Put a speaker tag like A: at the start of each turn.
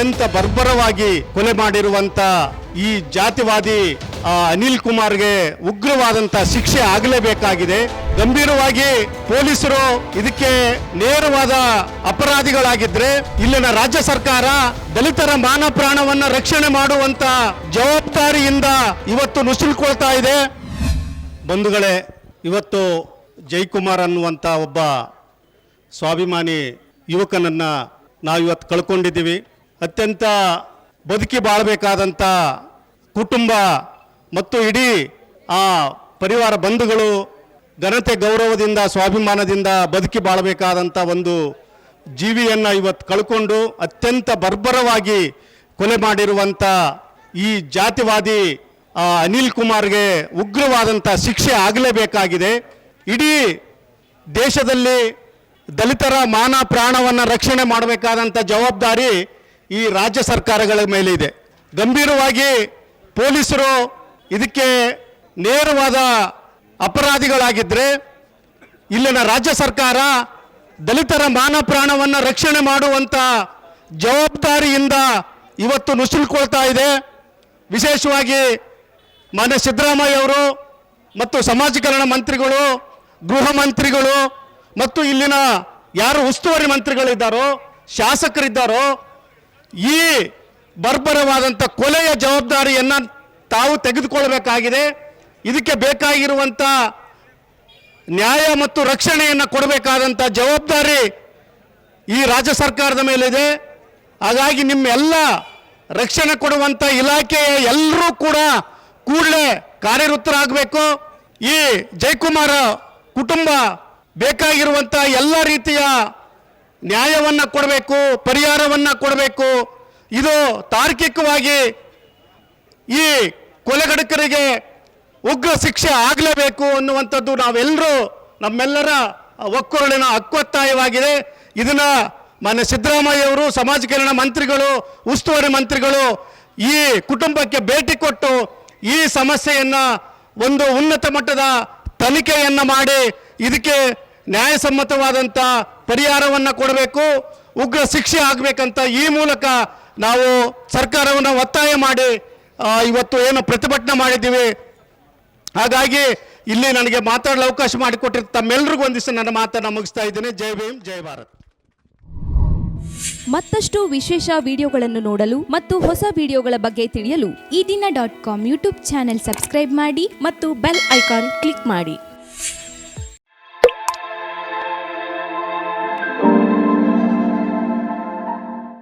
A: ಅತ್ಯಂತ ಬರ್ಬರವಾಗಿ ಕೊಲೆ ಮಾಡಿರುವಂತ ಈ ಜಾತಿವಾದಿ ಅನಿಲ್ ಕುಮಾರ್ಗೆ ಉಗ್ರವಾದಂತ ಶಿಕ್ಷೆ ಆಗಲೇಬೇಕಾಗಿದೆ. ಗಂಭೀರವಾಗಿ ಪೊಲೀಸರು ಇದಕ್ಕೆ ನೇರವಾದ ಅಪರಾಧಿಗಳಾಗಿದ್ರೆ ಇಲ್ಲಿನ ರಾಜ್ಯ ಸರ್ಕಾರ ದಲಿತರ ಮಾನ ಪ್ರಾಣವನ್ನ ರಕ್ಷಣೆ ಮಾಡುವಂತ ಜವಾಬ್ದಾರಿಯಿಂದ ಇವತ್ತು ನುಸುಳ್ಕೊಳ್ತಾ ಇದೆ. ಬಂಧುಗಳೇ, ಇವತ್ತು ಜೈಕುಮಾರ್ ಅನ್ನುವಂಥ ಒಬ್ಬ ಸ್ವಾಭಿಮಾನಿ ಯುವಕನನ್ನ ನಾವು ಇವತ್ತು ಕಳ್ಕೊಂಡಿದ್ದೀವಿ. ಅತ್ಯಂತ ಬದುಕಿ ಬಾಳಬೇಕಾದಂಥ ಕುಟುಂಬ ಮತ್ತು ಇಡೀ ಆ ಪರಿವಾರ ಬಂಧುಗಳು ಘನತೆ ಗೌರವದಿಂದ, ಸ್ವಾಭಿಮಾನದಿಂದ ಬದುಕಿ ಬಾಳಬೇಕಾದಂಥ ಒಂದು ಜೀವಿಯನ್ನು ಇವತ್ತು ಕಳ್ಕೊಂಡು ಅತ್ಯಂತ ಬರ್ಬರವಾಗಿ ಕೊಲೆ ಮಾಡಿರುವಂಥ ಈ ಜಾತಿವಾದಿ ಅನಿಲ್ ಕುಮಾರ್ಗೆ ಉಗ್ರವಾದಂಥ ಶಿಕ್ಷೆ ಆಗಲೇಬೇಕಾಗಿದೆ. ಇಡೀ ದೇಶದಲ್ಲಿ ದಲಿತರ ಮಾನ ಪ್ರಾಣವನ್ನು ರಕ್ಷಣೆ ಮಾಡಬೇಕಾದಂಥ ಜವಾಬ್ದಾರಿ ಈ ರಾಜ್ಯ ಸರ್ಕಾರಗಳ ಮೇಲೆ ಇದೆ. ಗಂಭೀರವಾಗಿ ಪೊಲೀಸರು ಇದಕ್ಕೆ ನೇರವಾದ ಅಪರಾಧಿಗಳಾಗಿದ್ದರೆ ಇಲ್ಲಿನ ರಾಜ್ಯ ಸರ್ಕಾರ ದಲಿತರ ಮಾನ ಪ್ರಾಣವನ್ನು ರಕ್ಷಣೆ ಮಾಡುವಂಥ ಜವಾಬ್ದಾರಿಯಿಂದ ಇವತ್ತು ನುಸುಳ್ಕೊಳ್ತಾ ಇದೆ. ವಿಶೇಷವಾಗಿ ಮಾನ್ಯ ಸಿದ್ದರಾಮಯ್ಯ ಅವರು ಮತ್ತು ಸಮಾಜ ಕಲ್ಯಾಣ ಮಂತ್ರಿಗಳು, ಗೃಹ ಮಂತ್ರಿಗಳು ಮತ್ತು ಇಲ್ಲಿನ ಯಾರು ಉಸ್ತುವಾರಿ ಮಂತ್ರಿಗಳಿದ್ದಾರೋ, ಶಾಸಕರಿದ್ದಾರೋ ಈ ಬರ್ಬರವಾದಂಥ ಕೊಲೆಯ ಜವಾಬ್ದಾರಿಯನ್ನು ತಾವು ತೆಗೆದುಕೊಳ್ಬೇಕಾಗಿದೆ. ಇದಕ್ಕೆ ಬೇಕಾಗಿರುವಂಥ ನ್ಯಾಯ ಮತ್ತು ರಕ್ಷಣೆಯನ್ನು ಕೊಡಬೇಕಾದಂಥ ಜವಾಬ್ದಾರಿ ಈ ರಾಜ್ಯ ಸರ್ಕಾರದ ಮೇಲಿದೆ. ಹಾಗಾಗಿ ನಿಮ್ಮೆಲ್ಲ ರಕ್ಷಣೆ ಕೊಡುವಂಥ ಇಲಾಖೆಯ ಎಲ್ಲರೂ ಕೂಡ ಕೂಡಲೇ ಕಾರ್ಯರತರಾಗಬೇಕು. ಈ ಜಯಕುಮಾರ ಕುಟುಂಬ ಬೇಕಾಗಿರುವಂಥ ಎಲ್ಲ ರೀತಿಯ ನ್ಯಾಯವನ್ನು ಕೊಡಬೇಕು, ಪರಿಹಾರವನ್ನು ಕೊಡಬೇಕು. ಇದು ತಾರ್ಕಿಕವಾಗಿ ಈ ಕೊಲೆಗಡಕರಿಗೆ ಉಗ್ರ ಶಿಕ್ಷೆ ಆಗಲೇಬೇಕು ಅನ್ನುವಂಥದ್ದು ನಾವೆಲ್ಲರೂ ನಮ್ಮೆಲ್ಲರ ಒಕ್ಕೊರಳಿನ ಹಕ್ಕೊತ್ತಾಯವಾಗಿದೆ. ಇದನ್ನು ಮಾನ್ಯ ಸಿದ್ದರಾಮಯ್ಯ ಅವರು, ಸಮಾಜ ಕಲ್ಯಾಣ ಮಂತ್ರಿಗಳು, ಉಸ್ತುವಾರಿ ಮಂತ್ರಿಗಳು ಈ ಕುಟುಂಬಕ್ಕೆ ಭೇಟಿ ಕೊಟ್ಟು ಈ ಸಮಸ್ಯೆಯನ್ನು ಒಂದು ಉನ್ನತ ಮಟ್ಟದ ತನಿಖೆಯನ್ನು ಮಾಡಿ ಇದಕ್ಕೆ ನ್ಯಾಯಸಮ್ಮತವಾದಂಥ ಪರಿಹಾರವನ್ನು ಕೊಡಬೇಕು, ಉಗ್ರ ಶಿಕ್ಷೆ ಆಗಬೇಕಂತ ಈ ಮೂಲಕ ನಾವು ಸರ್ಕಾರವನ್ನು ಒತ್ತಾಯ ಮಾಡಿ ಇವತ್ತು ಏನು ಪ್ರತಿಭಟನೆ ಮಾಡಿದ್ದೀವಿ. ಹಾಗಾಗಿ ಇಲ್ಲಿ ನನಗೆ ಮಾತಾಡಲು ಅವಕಾಶ ಮಾಡಿಕೊಟ್ಟಿದ್ದ ತಮ್ಮೆಲ್ಲರಿಗೂ ಒಂದಿಷ್ಟು ನನ್ನ ಮಾತನ್ನು ಮುಗಿಸ್ತಾ ಇದ್ದೀನಿ. ಜೈ ಭೀಮ್, ಜೈ ಭಾರತ್.
B: ಮತ್ತಷ್ಟು ವಿಶೇಷ ವಿಡಿಯೋಗಳನ್ನು ನೋಡಲು ಮತ್ತು ಹೊಸ ವಿಡಿಯೋಗಳ ಬಗ್ಗೆ ತಿಳಿಯಲು
C: ಈ ದಿನ dot com YouTube channel subscribe ಮಾಡಿ ಮತ್ತು ಬೆಲ್ ಐಕಾನ್ ಕ್ಲಿಕ್ ಮಾಡಿ.